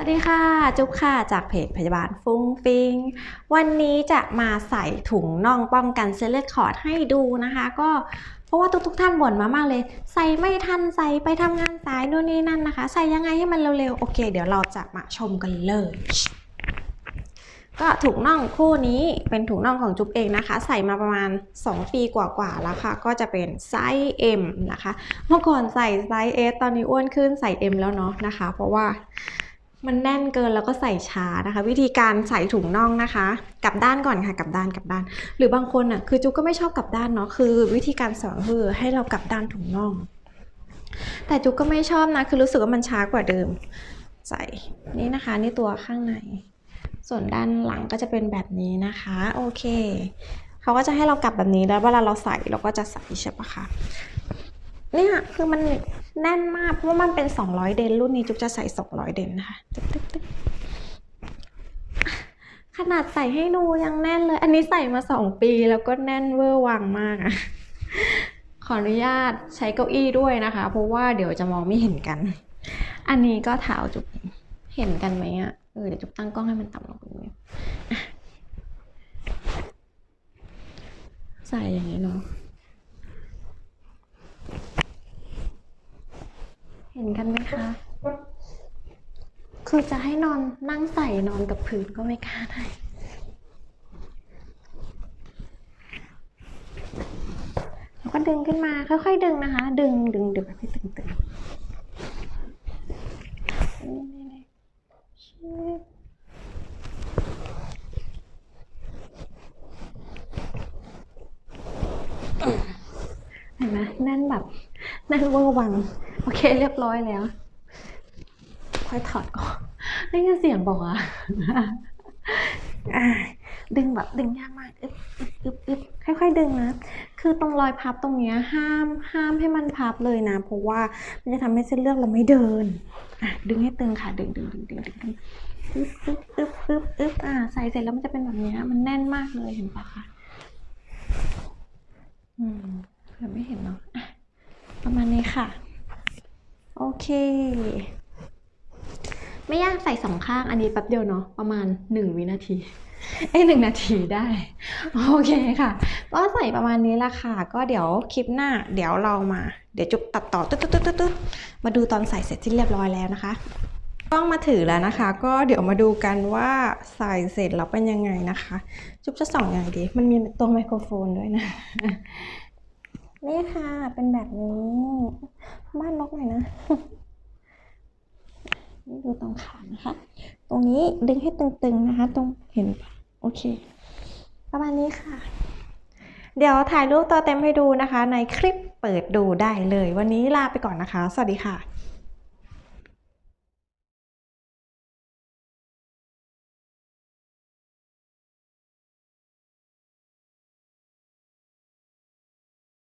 วัสดีค่ะ จุ๊บค่ะ จากเพจพยาบาลฟุ้งฟิง วันนี้จะมาใส่ถุงน่องป้องกันเซลล์คอร์ดให้ดูนะคะ ก็เพราะว่าทุกๆท่านบ่นมามากเลย ใส่ไม่ทันใส่ไปทำงานสายนู่นนี่นั่นนะคะ ใส่ยังไงให้มันเร็วๆ โอเค เดี๋ยวเราจะมาชมกันเลย ก็ถุงน่องคู่นี้เป็นถุงน่องของจุ๊บเองนะคะ ใส่มาประมาณ 2 ปีกว่าๆแล้วค่ะ ก็จะเป็นไซส์ M นะคะ เมื่อก่อนใส่ไซส์ S ตอนนี้อ้วนขึ้นใส่ M แล้วเนาะนะคะ เพราะว่า มันแน่นเกินแล้วก็ใส่ช้านะคะ วิธีการใส่ถุงน่องนะคะ กลับด้านก่อนค่ะกลับด้านกลับด้าน หรือบางคนอะคือจุ๊กก็ไม่ชอบกลับด้านเนาะคือวิธีการสอนคือให้เรากลับด้านถุงน่อง แต่จุ๊กก็ไม่ชอบนะคือรู้สึกว่ามันช้ากว่าเดิม ใส่นี่นะคะนี่ตัวข้างใน ส่วนด้านหลังก็จะเป็นแบบนี้นะคะ โอเคเขาก็จะให้เรากลับแบบนี้แล้วเวลาเราใส่เราก็จะใส่ใช่ปะคะ เนี่ยคือมันแน่นมากเพราะว่ามันเป็น 200 เดนรุ่นนี้จุ๊บจะใส่ 200 เดนนะคะตึ๊กตึ๊กตึ๊กขนาดใส่ให้ดูยังแน่นเลย อันนี้ใส่มา2ปีแล้วก็แน่นเวอร์วังมากอะขออนุญาตใช้เก้าอี้ด้วยนะคะ เพราะว่าเดี๋ยวจะมองไม่เห็นกัน อันนี้ก็เท้าจุ๊บเห็นกันไหมอะเออเดี๋ยวจุ๊บตั้งกล้องให้มันต่ำลงนิดนึงใส่อย่างนี้เนาะ เห็นกันไหมคะ คือจะให้นอนนั่งใส่นอนกับพื้นก็ไม่กล้าได้แล้วก็ดึงขึ้นมาค่อยๆดึงนะคะ ดึงดึงดึงแบบให้ตึงๆนี่ๆชิบเห็นไหมแน่นแบบแน่นเวอร์วัง โอเคเรียบร้อยแล้ว ค่อยถอดก่อนได้ยินเสียงบอกอะดึงแบบดึงยากมากอึ๊บอึ๊บอึ๊บอึบค่อยๆดึงนะ คือตรงรอยพับตรงเนี้ยห้ามห้ามให้มันพับเลยนะ เพราะว่ามันจะทำให้เส้นเลือดเราไม่เดิน อะดึงให้ตึงค่ะดึงดึงดึงดึงดึงดึงอึ๊บอึ๊บอึ๊บอึ๊บอึ๊บอะใส่เสร็จแล้วมันจะเป็นแบบเนี้ยมันแน่นมากเลยเห็นปะคะ อืมเราไม่เห็นเนาะอะ ประมาณนี้ค่ะ โอเค ไม่ยากใส่สองข้างอันนี้แป๊บเดียวเนาะประมาณหนึ่งวินาทีเอ้หนึ่งนาทีได้ โอเคค่ะ ก็ใส่ประมาณนี้ละค่ะ ก็เดี๋ยวคลิปหน้า เดี๋ยวเรามา เดี๋ยวจุบตัดต่อตึ๊ดตึ๊ดตึ๊ดตึ๊ดตึ๊ดมาดูตอนใส่เสร็จที่เรียบร้อยแล้วนะคะกล้องมาถือแล้วนะคะ ก็เดี๋ยวมาดูกันว่าใส่เสร็จแล้วเป็นยังไงนะคะ จุ๊บจะส่องอยังไงดี มันมีตัวไมโครโฟนด้วยนะ นี่ค่ะ เป็นแบบนี้ บ้านนกหน่อยนะ นี่ดูตรงขานะคะ ตรงนี้ดึงให้ตึงๆนะคะ ตรงเห็นปะโอเค ประมาณนี้ค่ะ เดี๋ยวถ่ายรูปตัวเต็มให้ดูนะคะ ในคลิปเปิดดูได้เลย วันนี้ลาไปก่อนนะคะ สวัสดีค่ะ